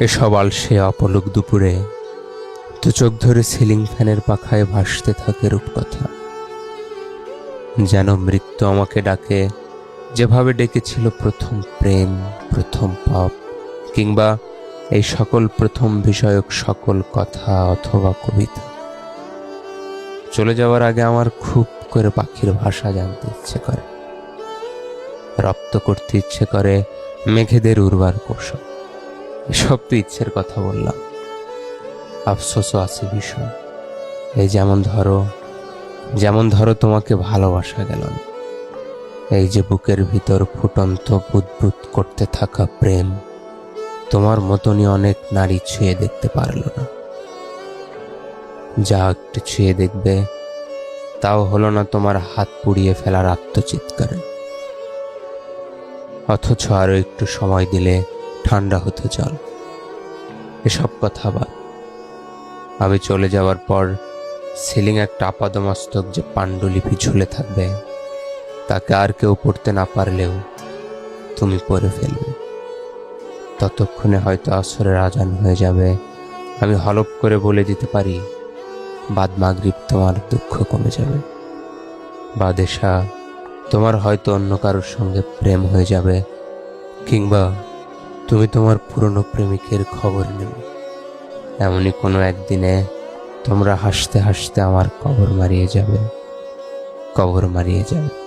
এসব আলসে অপলক দুপুরে দু চোখ ধরে সিলিং ফ্যানের পাখায় ভাসতে থাকে রূপকথা। যেন মৃত্যু আমাকে ডাকে, যেভাবে ডেকেছিল প্রথম প্রেম, প্রথম পাপ, কিংবা এই সকল প্রথম বিষয়ক সকল কথা অথবা কবিতা। চলে যাওয়ার আগে আমার খুব করে পাখির ভাষা জানতে ইচ্ছে করে। রপ্ত করতে ইচ্ছে করে মেঘেদের উর্বার কৌশল। এসব তো ইচ্ছের কথা বললাম। আফসোসও আছে ভীষণ। এই যেমন ধরো যেমন ধরো তোমাকে ভালোবাসা গেল এই যে বুকের ভিতর ফুটন্ত, বুদবুদ করতে থাকা প্রেম, তোমার মতনই অনেক নারী ছুঁয়ে দেখতে পারল না। যা একটু ছুঁয়ে দেখবে, তাও হলো না তোমার হাত পুড়িয়ে ফেলার আত্মচিৎকারে। অথচ আরও একটু সময় দিলে ঠান্ডা হতে চল। এসব কথা বাদ। আমি চলে যাওয়ার পর সিলিং একটা আপাদমস্তক যে পাণ্ডুলিপি ঝুলে থাকবে, তাকে আর কেউ পড়তে না পারলেও তুমি পড়ে ফেলবে। ততক্ষণে হয়তো আসরের আজান হয়ে যাবে। আমি হলপ করে বলে দিতে পারি, বাদ মাগরিব তোমার দুঃখ কমে যাবে। বাদেশা তোমার হয়তো অন্য কারোর সঙ্গে প্রেম হয়ে যাবে, কিংবা তুমি তোমার পুরনো প্রেমিকের খবর নেবে। এমনই কোনো একদিনে তোমরা হাসতে হাসতে আমার কবর মারিয়ে যাবে। কবর মারিয়ে যাবে।